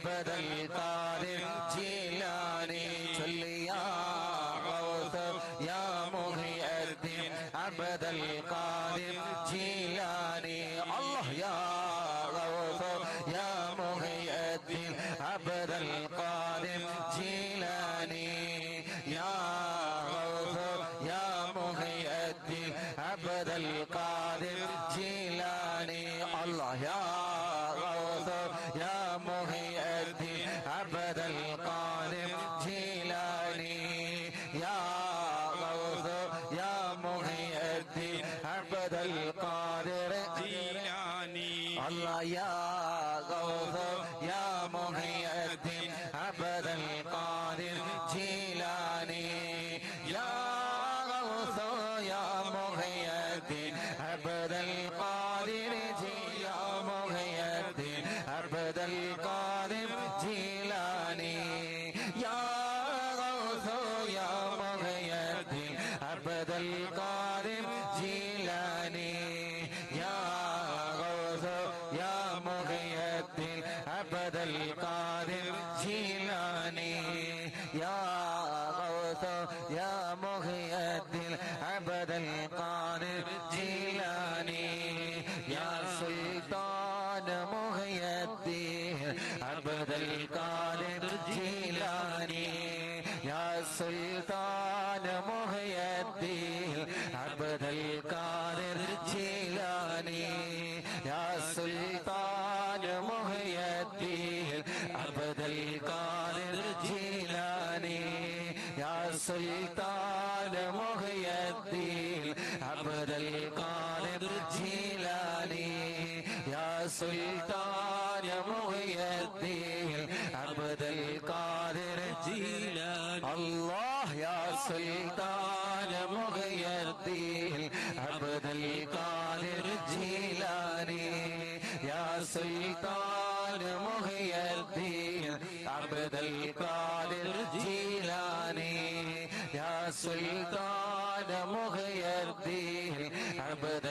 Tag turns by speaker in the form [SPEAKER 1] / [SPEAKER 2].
[SPEAKER 1] عبد القادر جيلاني صل يا غوث يا مغي الدين عبد القادر جيلاني الله يا غوث يا مغي الدين عبد القادر جيلاني يا غوث يا مغي الدين عبد القادر جيلاني. يا غوث يا مغي الدين عبد القادر. جيلاني. الله يا غوث يا محي الدين عبد القادر جيلاني. يا غوث يا محي الدين عبد القادر جي- يا محي الدين عبد القادر يا غوث يا مغي الدين عبد القادر جيلاني. يا سلطان مغي الدين عبد القادر جيلاني. يا سلطان مغي الدين عبد سلطان مغي الدين عبد القادر جيلاني يا سلطان مغي الدين عبد القادر
[SPEAKER 2] جيلاني
[SPEAKER 1] الله يا سلطان مغي الدين عبد القادر جيلاني يا سلطان مغي الدين عبد القادر جيلاني يا سلطان مغي الدين عبد